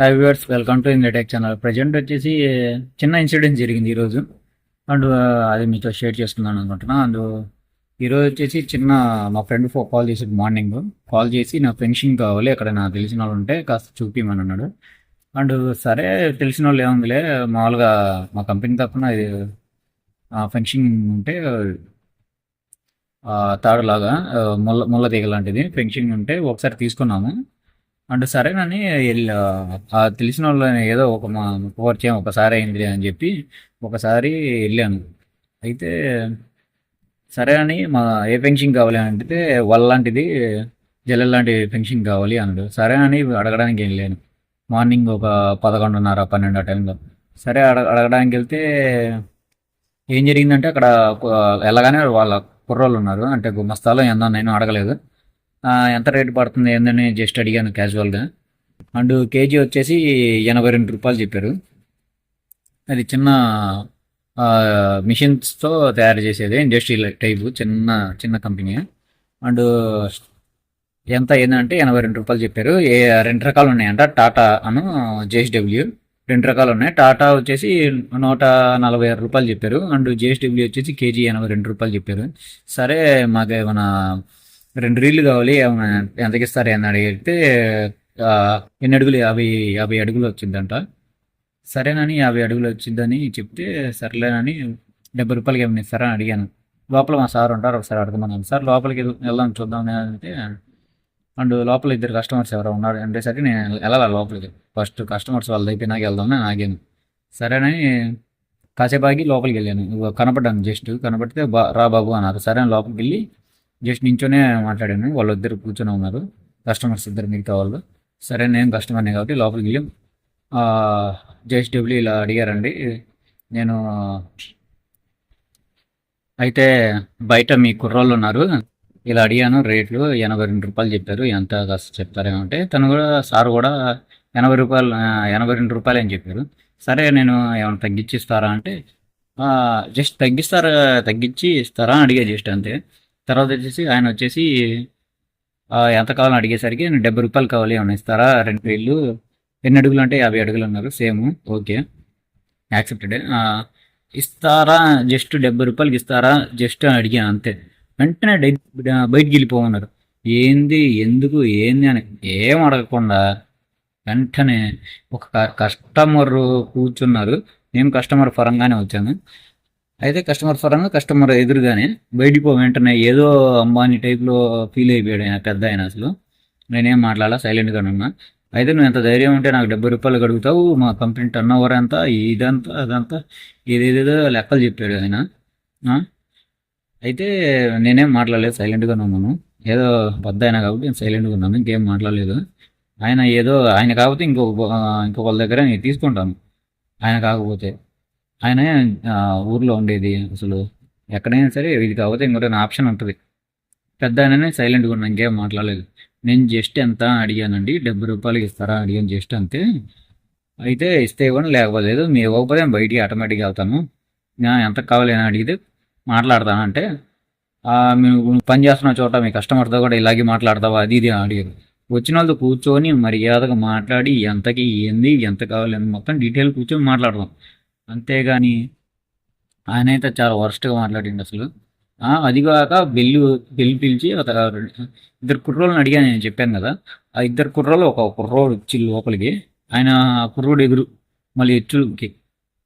Five viewers welcome to India channel present వచ్చేసి చిన్న incident జరిగింది ఈరోజు. అండ్ అది మీతో షేర్ చేసుకుందాం అనుకుంటున్నా. అండ్ ఈరోజు వచ్చేసి చిన్న మా ఫ్రెండ్ కాల్ చేసాడు మార్నింగ్ కాల్ చేసి నా ఫెన్షింగ్ కావాలి అక్కడ నాకు తెలిసిన వాళ్ళు ఉంటే కాస్త చూపిమని అన్నాడు. అండ్ సరే తెలిసిన వాళ్ళు ఏముందిలే మామూలుగా మా కంపెనీ తప్పన ఇది ఫెన్షింగ్ ఉంటే తాడులాగా ముల్ల ముల్ల తీగ లాంటిది ఫెన్షింగ్ ఉంటే ఒకసారి తీసుకున్నాము. అంటే సరేనని వెళ్ళి ఆ తెలిసిన వాళ్ళని ఏదో ఒక మా పరిచయం ఒకసారి అయింది అని చెప్పి ఒకసారి వెళ్ళాను. అయితే సరే అని మా ఏ పెన్షన్ కావాలి అని అంటే వాళ్ళ లాంటిది జల్ల లాంటి పెన్షన్ కావాలి అన్నాడు. సరే అని అడగడానికి వెళ్ళాను మార్నింగ్ ఒక పదకొండున్నర పన్నెండు ఆ టైంలో. సరే అడగ అడగడానికి వెళ్తే ఏం జరిగిందంటే అక్కడ వెళ్ళగానే వాళ్ళ కుర్రోళ్ళు ఉన్నారు. అంటే గుమస్తాలో ఎంత నేను అడగలేదు. ఎంత రేటు పడుతుంది ఏందని జస్ట్ అడిగాను క్యాజువల్గా అండ్ కేజీ వచ్చేసి ఎనభై రెండు రూపాయలు చెప్పారు. అది చిన్న మిషన్స్తో తయారు చేసేది ఇండస్ట్రియల్ టైపు చిన్న చిన్న కంపెనీ అండ్ ఎంత ఏంటంటే ఎనభై రెండు రూపాయలు చెప్పారు. ఏ రెండు రకాలు ఉన్నాయంట టాటా అను జేఎస్డబ్ల్యూ రెండు రకాలు ఉన్నాయి. టాటా వచ్చేసి నూట నలభై ఆరు రూపాయలు చెప్పారు. అండ్ జేఎస్డబ్ల్యూ వచ్చేసి కేజీ ఎనభై రెండు రూపాయలు చెప్పారు. సరే మాకు ఏమైనా రెండు రీళ్ళు కావాలి ఏమైనా ఎంతకి ఇస్తారు అని అడిగితే ఎన్ని అడుగులు యాభై యాభై అడుగులు వచ్చిందంట. సరేనని యాభై అడుగులు వచ్చిందని చెప్తే సర్లేనని డెబ్బై రూపాయలకి ఏమైనా ఇస్తారని అని అడిగాను. లోపల మా సార్ ఉంటారు ఒకసారి అడగమన్నాను సార్ లోపలికి వెళ్దాం చూద్దాం అంటే అండ్ లోపల ఇద్దరు కస్టమర్స్ ఎవరో ఉన్నారు అంటే సరే నేను వెళ్ళాలి లోపలికి. ఫస్ట్ కస్టమర్స్ వాళ్ళది అయిపోయినాక వెళ్దాం అని ఆగాను. సరేనని కాసేపు ఆగి లోపలికి వెళ్ళాను. కనపడ్డాను జస్ట్ కనపడితే బా రా బాబు అన్నారు. సరే అని లోపలికి వెళ్ళి జస్ట్ నించోనే మాట్లాడాను. వాళ్ళు ఇద్దరు కూర్చొని ఉన్నారు. కస్టమర్స్ ఇద్దరు మిగతా వాళ్ళు. సరే నేను కస్టమర్ని కాబట్టి లోపలికి వెళ్ళి జేఎస్డబ్ల్యూ ఇలా అడిగారండి. నేను అయితే బయట మీ కుర్రాళ్ళు ఉన్నారు. ఇలా అడిగాను రేట్లు ఎనభై రెండు రూపాయలు చెప్పారు. ఎంత కాస్త చెప్తారేమంటే తను కూడా సార్ కూడా ఎనభై రూపాయలు ఎనభై రెండు రూపాయలు అని చెప్పారు. సరే నేను ఏమైనా తగ్గించి ఇస్తారా అంటే జస్ట్ తగ్గిస్తారా తగ్గించి ఇస్తారా అని అడిగా జస్ట్ అంతే. తర్వాత వచ్చేసి ఆయన వచ్చేసి ఎంత కావాలని అడిగేసరికి నేను డెబ్బై రూపాయలు కావాలి ఏమైనా ఇస్తారా? రెండు వేలు. ఎన్ని అడుగులు అంటే యాభై అడుగులు అన్నారు. సేమ్. ఓకే. యాక్సెప్టెడ్. ఇస్తారా? జస్ట్ డెబ్బై రూపాయలకి ఇస్తారా? జస్ట్ అని అడిగాను. అంతే. వెంటనే బయటికి వెళ్ళిపోమన్నారు. ఏంది? ఎందుకు? ఏంది అని. ఏం అడగకుండా వెంటనే ఒక కస్టమర్ కూర్చున్నారు. నేను కస్టమర్ పరంగానే వచ్చాను. అయితే కస్టమర్ పరంగా కస్టమర్ ఎదురుగానే బయటికి వెంటనే ఏదో అంబానీ టైప్లో ఫీల్ అయిపోయాడు ఆయన పెద్ద ఆయన అసలు. నేనేం మాట్లాడాలా సైలెంట్గా ఉన్నా. అయితే నువ్వు ఎంత ధైర్యం ఉంటే నాకు డెబ్బై రూపాయలు అడుగుతావు మా కంపెనీ టర్న్ ఓవర్ ఎంత ఇదంతా అదంతా ఏదేదేదో లెక్కలు చెప్పాడు ఆయన. అయితే నేనేం మాట్లాడలేదు సైలెంట్గానే ఉన్నాను. ఏదో పెద్ద ఆయన కాబట్టి నేను సైలెంట్గా ఉన్నాను ఇంకేం మాట్లాడలేదు. ఆయన ఏదో ఆయన కాకపోతే ఇంకొక ఇంకొకళ్ళ దగ్గర నేను తీసుకుంటాను. ఆయన కాకపోతే. ఆయన ఊర్లో ఉండేది అసలు. ఎక్కడైనా సరే ఇది కాకపోతే ఇంకోటి ఆప్షన్ ఉంటుంది. పెద్ద ఆయననే సైలెంట్గా ఉన్నాను ఇంకేం మాట్లాడలేదు. నేను జస్ట్ ఎంత అడిగానండి డెబ్బై రూపాయలకి ఇస్తారా అడిగాను జస్ట్ అంతే. అయితే ఇస్తే ఇవ్వండి లేకపోతే లేదు మీరు ఇవ్వకపోతే నేను బయటికి ఆటోమేటిక్గా వెళ్తాను. ఎంత కావాలి అని అడిగితే మాట్లాడతాను అంటే మేము పని చేస్తున్న చోట మీ కస్టమర్తో కూడా ఇలాగే మాట్లాడతావా అది ఇది అడిగారు. వచ్చిన వాళ్ళతో కూర్చొని మర్యాదగా మాట్లాడి ఎంతకి ఏంది ఎంత కావాలి మొత్తం డీటెయిల్ కూర్చొని మాట్లాడదాం. అంతేగాని ఆయన అయితే చాలా వరస్ట్గా మాట్లాడిండు అసలు. అది కాక బెల్లు బెల్లు పిలిచి ఒక ఇద్దరు కుర్రోళ్ళని అడిగాను నేను చెప్పాను కదా. ఆ ఇద్దరు కుర్రోళ్ళు ఒక కుర్రోడు వచ్చి లోపలికి. ఆయన కుర్రోడు ఎదురు మళ్ళీ హెచ్చులకి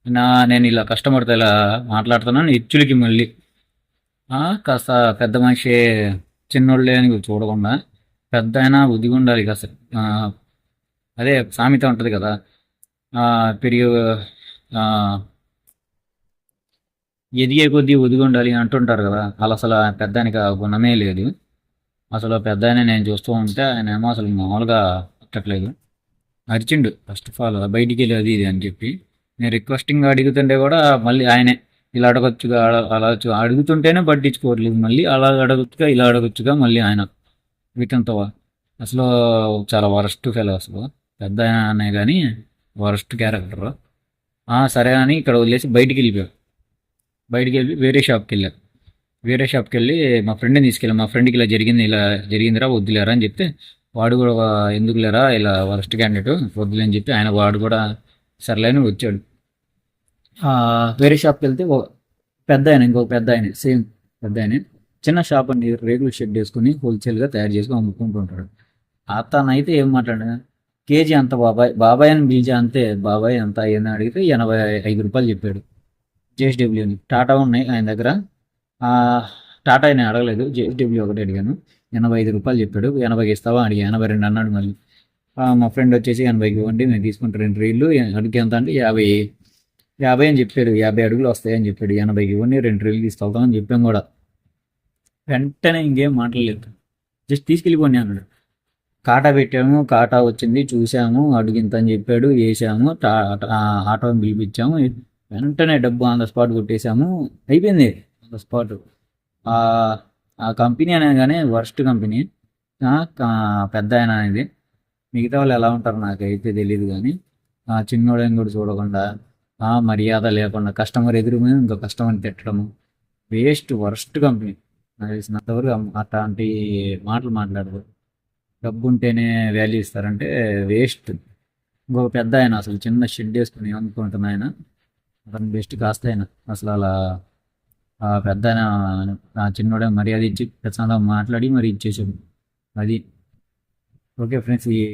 నా నేను ఇలా కస్టమర్తో ఇలా మాట్లాడుతున్నాను హెచ్చులకి మళ్ళీ. కాస్త పెద్ద మనిషి చిన్నోళ్ళే అని చూడకుండా పెద్ద అయినా బుద్ధిగా ఉండాలి కాస్త. అదే సామెత ఉంటుంది కదా. పెరిగే పెరిగి ఎదిగే కొద్దీ ఒదిగి ఉండాలి అంటుంటారు కదా. అలా అసలు పెద్ద ఆయనకి ఆ గుణమే లేదు. అసలు పెద్ద ఆయన నేను చూస్తూ ఉంటే ఆయన ఏమో అసలు మామూలుగా పట్టట్లేదు అరిచిండు ఫస్ట్ ఆఫ్ ఆల్ బయటికి వెళ్ళి అది ఇది అని చెప్పి. నేను రిక్వెస్టింగ్ అడుగుతుంటే కూడా మళ్ళీ ఆయనే ఇలా అడగొచ్చుగా అలా అలా అడుగుతుంటేనే పట్టించుకోవట్లేదు మళ్ళీ అలా అడగొచ్చుగా ఇలా అడగొచ్చుగా మళ్ళీ ఆయన వీటంతో అసలు చాలా వరస్ట్ ఫెలో అసలు పెద్ద ఆయన అనే కానీ వరస్ట్ క్యారెక్టర్ సరే అని ఇక్కడ వదిలేసి బయటికి వెళ్ళిపోయాడు బయటికి వెళ్ళి వేరే షాప్కి వెళ్ళారు. వేరే షాప్కి వెళ్ళి మా ఫ్రెండ్ని తీసుకెళ్ళాం. మా ఫ్రెండ్కి ఇలా జరిగింది ఇలా జరిగిందిరా వద్దులేరా అని చెప్తే వాడు కూడా ఎందుకు లేరా ఇలా వరస్ట్ క్యాండిడేట్ వద్దులేని చెప్పి ఆయన వాడు కూడా సర్లేని వచ్చాడు. వేరే షాప్కి వెళ్తే పెద్ద ఆయన ఇంకొక పెద్ద ఆయన సేమ్ పెద్ద ఆయన చిన్న షాప్ అండి రేగులు షెడ్ వేసుకుని హోల్సేల్గా తయారు చేసుకుని అమ్ముకుంటుంటాడు అతనైతే ఏం మాట్లాడినా కేజీ అంత బాబాయ్ బాబాయ్ అని పిలిచే అంతే బాబాయ్ అంత అయ్యని అడిగితే ఎనభై ఐదు రూపాయలు చెప్పాడు. జేఎస్డబ్ల్యూని టాటా ఉన్నాయి ఆయన దగ్గర. టాటా నేను అడగలేదు జేఎస్డబ్ల్యూ ఒకటి అడిగాను. ఎనభై ఐదు రూపాయలు చెప్పాడు. ఎనభైకి ఇస్తావా? అడిగా. ఎనభై రెండు అన్నాడు మళ్ళీ. మా ఫ్రెండ్ వచ్చేసి ఎనభైకి ఇవ్వండి నేను తీసుకుంటాను రెండు రీళ్ళు. అడిగి ఎంత అంటే యాభై. యాభై అని చెప్పాడు. యాభై అడుగులు వస్తాయని చెప్పాడు. ఎనభైకి ఇవ్వండి రెండు రీళ్ళు తీసుకెళ్తామని చెప్పాం కూడా. వెంటనే ఇంకేం మాట్లాడలేదు. జస్ట్ తీసుకెళ్ళిపోండి అన్నాడు. కాటా పెట్టాము కాటా వచ్చింది చూసాము అడుగింత అని చెప్పాడు వేసాము ఆటోని ఆటో పిలిపించాము. వెంటనే డబ్బు ఆన్ ద స్పాట్ కొట్టేసాము అయిపోయింది ఆన్ ద స్పాట్ ఆ కంపెనీ అనగానే వర్స్ట్ కంపెనీ. పెద్ద ఆయన అనేది. మిగతా వాళ్ళు ఎలా ఉంటారు నాకైతే తెలియదు కానీ ఆ చిన్నోడని కూడా చూడకుండా ఆ మర్యాద లేకుండా కస్టమర్ ఎదురు మీద ఇంకో కస్టమర్ని తిట్టడము. Waste worst company. నాకు తెలిసినంతవరకు అట్లాంటి మాటలు మాట్లాడదు. డబ్బు ఉంటేనే వాల్యూ ఇస్తారంటే వేస్ట్ ఇంకొక పెద్ద ఆయన అసలు చిన్న షెడ్ వేసుకుని ఏమనుకుంటున్న ఆయన? అతను బెస్ట్ కాస్త ఆయన. అసలు అలా ఆ పెద్ద ఆయన ఆ చిన్నోడే మర్యాద ఇచ్చి ప్రశాంతంగా మాట్లాడి మరి ఇచ్చేసాడు. అది. ఓకే ఫ్రెండ్స్ ఈ